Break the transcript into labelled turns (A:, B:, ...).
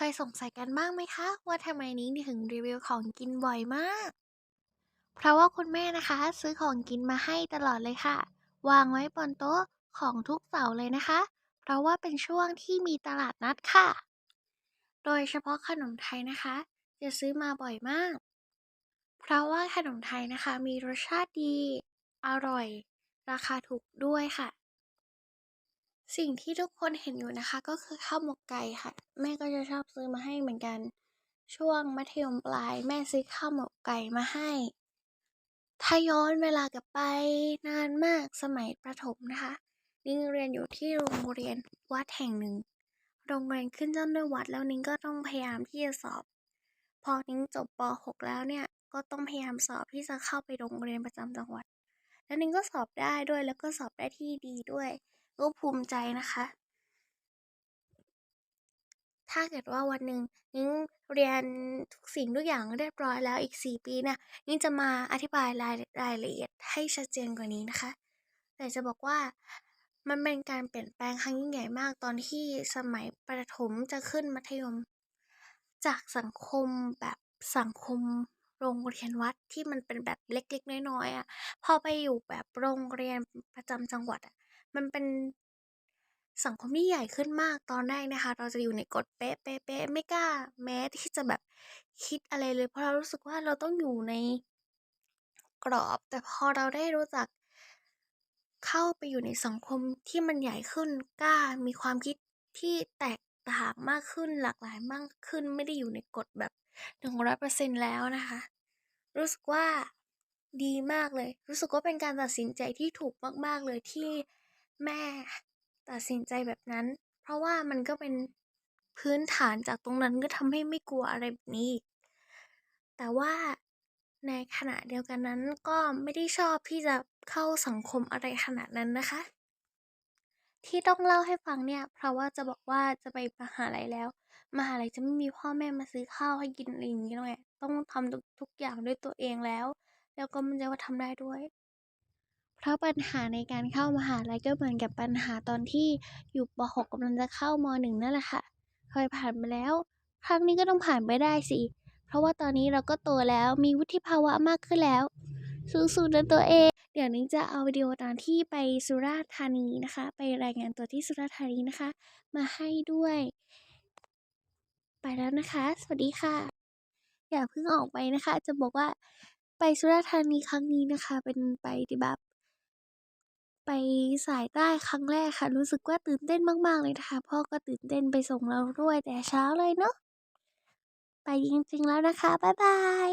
A: เคยสงสัยกันบ้างไหมคะ ว่าทำไมนิ้งถึงรีวิวของกินบ่อยมาก เพราะว่าคุณแม่นะคะ ซื้อของกินมาให้ตลอดเลยค่ะ วางไว้บนโต๊ะของทุกเสาร์เลยนะคะ เพราะว่าเป็นช่วงที่มีตลาดนัดค่ะ โดยเฉพาะขนมไทยนะคะ จะซื้อมาบ่อยมาก เพราะว่าขนมไทยนะคะ มีรสชาติดี อร่อย ราคาถูกด้วยค่ะ สิ่งที่ทุกคนเห็นอยู่นะคะ ก็คือข้าวหมกไก่ค่ะ แม่ก็จะชอบซื้อมาให้เหมือนกัน ช่วงมัธยมปลาย แม่ซื้อข้าวหมกไก่มาให้ ถ้าย้อนเวลากลับไปนานมากสมัยประถมนะคะนิ้งเรียนอยู่ที่โรงเรียนวัดแห่งหนึ่ง โรงเรียนขึ้นต้นด้วยวัดแล้วนิ้งก็ต้องพยายามที่จะสอบ พอนิ้งจบป .6 แล้วเนี่ยก็ต้องพยายามสอบที่จะเข้าไปโรงเรียนประจำจังหวัด แล้วนิ้งก็สอบได้ด้วยแล้วก็สอบได้ที่ดีด้วย ก็ภูมิใจนะคะ ถ้าเกิดว่าวันหนึ่งนิ้งเรียนทุกสิ่งทุกอย่างเรียบร้อยแล้วอีก 4 ปีนี่ยนิ้งจะมาอธิบายรายรายละเอียดให้ชัดเจนกว่านี้นะคะ แต่จะบอกว่ามันเป็นการเปลี่ยนแปลงครั้งยิ่งใหญ่มากตอนที่สมัยประถมจะขึ้นมัธยม จากสังคมแบบสังคมโรงเรียนวัดที่มันเป็นแบบเล็กๆ น้อยๆอะพอไปอยู่แบบโรงเรียนประจำจังหวัดอะ มันเป็นสังคมที่ใหญ่ขึ้นมากตอนแรกนะคะ เราจะอยู่ในกฎเป๊ะเป๊ะเป๊ะไม่กล้าแม้ที่จะแบบคิดอะไรเลย เพราะเรารู้สึกว่าเราต้องอยู่ในกรอบ แต่พอเราได้รู้จักเข้าไปอยู่ในสังคมที่มันใหญ่ขึ้นกล้ามีความคิดที่แตกต่างมากขึ้นหลากหลายมากขึ้นไม่ได้อยู่ในกฎแบบหนึ่งร้อยเปอร์เซ็นแล้วนะคะ รู้สึกว่าดีมากเลย รู้สึกว่าเป็นการตัดสินใจที่ถูกมาก ๆ เลยที่ แม่ตัดสินใจแบบนั้น เพราะว่ามันก็เป็นพื้นฐานจากตรงนั้นก็ทำให้ไม่กลัวอะไรแบบนี้ แต่ว่าในขณะเดียวกันนั้นก็ไม่ได้ชอบที่จะเข้าสังคมอะไรขนาดนั้นนะคะ ที่ต้องเล่าให้ฟังเนี่ย เพราะว่าจะบอกว่าจะไปมหาลัยแล้วมหาลัยจะไม่มีพ่อแม่มาซื้อข้าวให้กินอะไรอย่างนี้แล้วไงต้องทำทุกทุกอย่างด้วยตัวเองแล้ว แล้วก็มันจะว่าทำได้ด้วย เพราะปัญหาในการเข้ามหาลัยก็เหมือนกับปัญหาตอนที่อยู่ป .6 กำลังจะเข้าม .1 นั่นแหละค่ะ เคยผ่านมาแล้ว ครั้งนี้ก็ต้องผ่านไปได้สิ เพราะว่าตอนนี้เราก็โตแล้วมีวุฒิภาวะมากขึ้นแล้ว สู้ๆนะตัวเอง เดี๋ยวนิ้งจะเอาวิดีโอตอนที่ไปสุราษฎร์ธานีนะคะ ไปรายงานตัวที่สุราษฎร์ธานีนะคะ มาให้ด้วย ไปแล้วนะคะ สวัสดีค่ะ อย่าเพิ่งออกไปนะคะ จะบอกว่าไปสุราษฎร์ธานีครั้งนี้นะคะ เป็นไปที่แบบ ไปสายใต้ครั้งแรกค่ะ รู้สึกว่าตื่นเต้นมากๆเลยนะคะ พ่อก็ตื่นเต้นไปส่งเราด้วยแต่เช้าเลยเนาะไปจริงๆแล้วนะคะ บ๊ายบาย